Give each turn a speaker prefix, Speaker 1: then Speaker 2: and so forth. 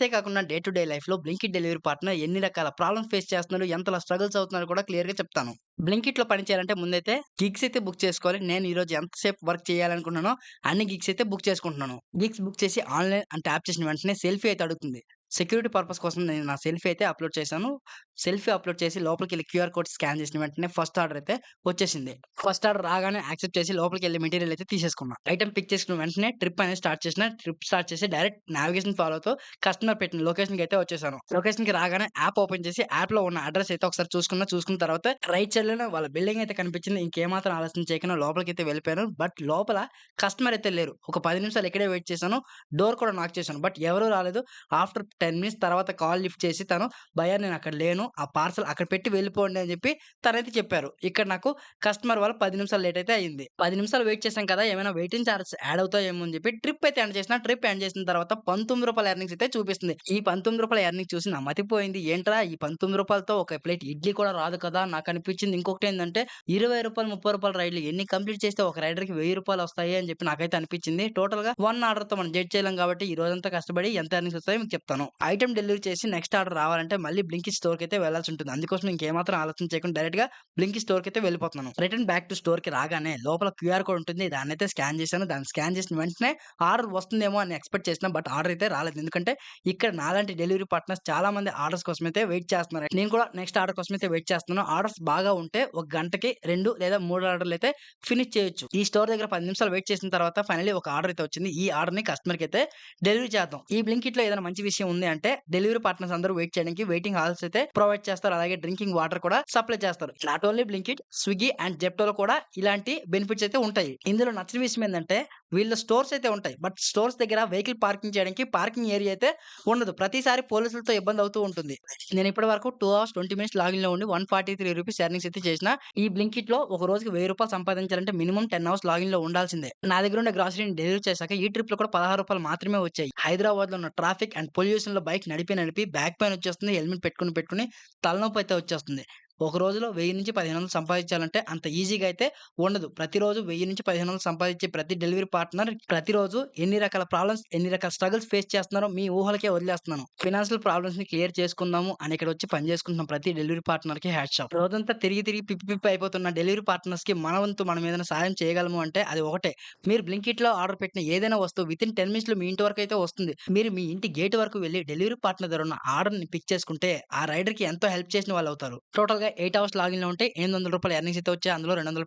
Speaker 1: అంతేకాకుండా day to day లైఫ్‌లో Blinkit delivery partner ఎన్ని రకాల ప్రాబ్లమ్స్ ఫేస్ చేస్తున్నారు, ఎంతలా స్ట్రగుల్స్ అవుతున్నారో కూడా క్లియర్‌గా చెప్తాను. బ్లింకిట్‌లో పని చేయాలంటే ముందైతే గిగ్స్ అయితే బుక్ చేసుకోవాలి. నేను ఈరోజు ఎంతసేపు వర్క్ చేయాలనుకుంటున్నానో అన్ని గిగ్స్ అయితే బుక్ చేసుకుంటున్నాను. గిగ్స్ బుక్ చేసి ఆన్‌లైన్ అని ట్యాప్ చేసిన వెంటనే సెల్ఫీ అయితే అడుగుతుంది. సెక్యూరిటీ పర్పస్ కోసం నేను నా సెల్ఫీ అయితే అప్‌లోడ్ చేశాను. సెల్ఫీ అప్‌లోడ్ చేసి లోపలికి వెళ్ళి క్యూఆర్ కోడ్ స్కాన్ చేసిన వెంటనే ఫస్ట్ ఆర్డర్ అయితే వచ్చేసింది. ఫస్ట్ ఆర్డర్ రాగానే యాక్సెప్ట్ చేసి లోపలికి వెళ్ళి మెటీరియల్ అయితే తీసేసుకున్నా. ఐటమ్ పిక్ చేసుకున్న వెంటనే ట్రిప్ అనేది స్టార్ట్ చేసిన. ట్రిప్ స్టార్ట్ చేసి డైరెక్ట్ నావిగేషన్ ఫాలో కస్టమర్ పెట్టిన లొకేషన్‌కి అయితే వచ్చేసాను. లొకేషన్‌కి రాగానే యాప్ ఓపెన్ చేసి యాప్‌లో ఉన్న అడ్రస్ అయితే ఒకసారి చూసుకున్నా. చూసుకున్న తర్వాత రైట్ సైడ్‌లోనే వాళ్ళ బిల్డింగ్ అయితే కనిపించింది. ఇంకేమాత్రం ఆలస్యం చేయకుండా లోపలికి అయితే వెళ్ళిపోయాను. బట్ లోపల కస్టమర్ అయితే లేరు. ఒక పది నిమిషాలు ఇక్కడే వెయిట్ చేశాను. డోర్ కూడా నాక్ చేశాను. బట్ ఎవరు రాలేదు. ఆఫ్టర్ 10 మినిట్స్ తర్వాత కాల్ లిఫ్ట్ చేసి తను భయ నేను అక్కడ లేను. ఆ పార్సెల్ అక్కడ పెట్టి వెళ్ళిపోండి అని చెప్పి తనైతే చెప్పారు. ఇక్కడ నాకు కస్టమర్ వాళ్ళు పది నిమిషాలు లేట్ అయితే అయింది. పది నిమిషాలు వెయిట్ చేశాం కదా! ఏమైనా వెయిటింగ్ చార్జెస్ యాడ్ అవుతాయేమో అని చెప్పి ట్రిప్ అయితే ఎండ్ చేసిన. ట్రిప్ ఎండ్ చేసిన తర్వాత పంతొమ్మిది రూపాయల ఎర్నింగ్స్ అయితే చూపిస్తుంది. ఈ పంతొమ్మిది రూపాయల ఎర్నింగ్ చూసి నా మతిపోయింది. ఏంట్రా ఈ పంతొమ్మిది రూపాయలతో ఒక ప్లేట్ ఇడ్లీ కూడా రాదు కదా! నాకు అనిపించింది. ఇంకొకటి ఏంటంటే ఇరవై రూపాయలు ముప్పై రూపాయల రైడ్‌లు ఎన్ని కంప్లీట్ చేస్తే ఒక రైడర్‌కి వెయ్యి రూపాయలు వస్తాయి అని చెప్పి నాకైతే అనిపించింది. టోటల్‌గా వన్ ఆర్డర్‌తో మనం జడ్జ్ చేయలేం కాబట్టి ఈ రోజంతా కష్టపడి ఎంత ఎర్నింగ్స్ వస్తాయో మీకు చెప్తాను. ఐటమ్ డెలివరీ చేసి నెక్స్ట్ ఆర్డర్ రావాలంటే మళ్ళీ బ్లింకిట్ స్టోర్‌కి అయితే వెళ్ళాల్సి ఉంటుంది. అందుకోసం ఇంకేమాత్రం ఆలోచన చేయకుండా డైరెక్ట్‌గా బ్లింకిట్ స్టోర్‌కి అయితే వెళ్ళిపోతున్నాను. రిటర్న్ బ్యాక్ టు స్టోర్‌కి రాగానే లోపల క్యూఆర్ కోడ్ ఉంటుంది. దాన్నైతే స్కాన్ చేశాను. దాన్ని స్కాన్ చేసిన వెంటనే ఆర్డర్ వస్తుందేమో అని ఎక్స్‌పెక్ట్ చేసిన బట్ ఆర్డర్ అయితే రాలేదు. ఎందుకంటే ఇక్కడ నాలాంటి డెలివరీ పార్ట్నర్స్ చాలా మంది ఆర్డర్స్ కోసం అయితే వెయిట్ చేస్తున్నారు. నేను కూడా నెక్స్ట్ ఆర్డర్ కోసం అయితే వెయిట్ చేస్తున్నాను. ఆర్డర్స్ బాగా ఉంటే ఒక గంటకి రెండు లేదా మూడు ఆర్డర్‌లు అయితే ఫినిష్ చేయొచ్చు. ఈ స్టోర్ దగ్గర పది నిమిషాలు వెయిట్ చేసిన తర్వాత ఫైనల్లీ ఒక ఆర్డర్ అయితే వచ్చింది. ఈ ఆర్డర్‌ని కస్టమర్‌కి అయితే డెలివరీ చేద్దాం. ఈ బ్లింకిట్‌లో ఏదైనా మంచి విషయం ఉంది అంటే డెలివరీ పార్ట్నర్స్ అందరూ వెయిట్ చేయడానికి వెయిటింగ్ హాల్స్ అయితే ప్రొవైడ్ చేస్తారు. అలాగే డ్రింకింగ్ వాటర్ కూడా సప్లై చేస్తారు. Not only Blinkit, Swiggy and జెప్టోలో కూడా ఇలాంటి బెనిఫిట్స్ అయితే ఉంటాయి. ఇందులో నచ్చిన విషయం ఏంటంటే వీళ్ళ స్టోర్స్ అయితే ఉంటాయి. బట్ స్టోర్స్ దగ్గర వెహికల్ పార్కింగ్ చేయడానికి పార్కింగ్ ఏరియా అయితే ఉండదు. ప్రతిసారి పోలీసులతో ఇబ్బంది అవుతూ ఉంటుంది. నేను ఇప్పటి వరకు టూ అవర్స్ 20 మినిట్స్ లాగిన్లో ఉండి one forty three rupees earnings అయితే చేసిన. ఈ బ్లింకిట్‌లో ఒక రోజుకి వెయ్యి రూపాయలు సంపాదించాలంటే మినిమం టెన్ అవర్స్ లాగిన్‌లో ఉండాల్సిందే. నా దగ్గర ఉండే గ్రాసరీని డెలివరీ చేశాక ఈ ట్రిప్లో కూడా పదహారు రూపాయలు మాత్రమే వచ్చాయి. హైదరాబాద్లో ఉన్న ట్రాఫిక్ అండ్ పొల్యూషన్ పొల్యూషన్‌లో బైక్ నడిపి నడిపి బ్యాక్ పెయిన్ వచ్చేస్తుంది. హెల్మెట్ పెట్టుకుని పెట్టుకుని తలనొప్పి అయితే వచ్చేస్తుంది. ఒక రోజులో 1000-1500 సంపాదించాలంటే అంత ఈజీగా అయితే ఉండదు. ప్రతిరోజు 1000-1500 సంపాదించే ప్రతి డెలివరీ పార్ట్నర్ ప్రతిరోజు ఎన్ని రకాల ప్రాబ్లమ్స్, ఎన్ని రకాల స్ట్రగుల్స్ ఫేస్ చేస్తున్నారో మీ ఊహలకే వదిలేస్తున్నాను. ఫైనాన్షియల్ ప్రాబ్లమ్స్‌ని క్లియర్ చేసుకుందాము అని ఇక్కడ వచ్చి పని చేసుకుంటున్న ప్రతి డెలివరీ పార్ట్నర్‌కి హ్యాట్స్ షాప్ రోజంతా తిరిగి తిరిగి పిప్పి పిప్పి అయిపోతున్న డెలివరీ పార్ట్నర్స్‌కి మన వంతు మనం ఏదైనా సాయం చేయగలము అంటే అది ఒకటే. మీరు బ్లింకిట్‌లో ఆర్డర్ పెట్టిన ఏదైనా వస్తువు వితిన్ 10 మినిట్స్‌లో మీ ఇంటి వరకు అయితే వస్తుంది. మీరు మీ ఇంటి గేట్ వరకు వెళ్ళి డెలివరీ పార్ట్నర్ దగ్గర ఉన్న ఆర్డర్‌ని పిక్ చేసుకుంటే ఆ రైడర్‌కి ఎంతో హెల్ప్ చేసిన వాళ్ళు అవుతారు. టోటల్‌గా ఎయిట్ అవర్స్ లాగిన్లో ఉంటే ఎనిమిది వందల రూపాయలు ఎర్నింగ్స్ అయితే వచ్చాయి. అందులో రెండు వందల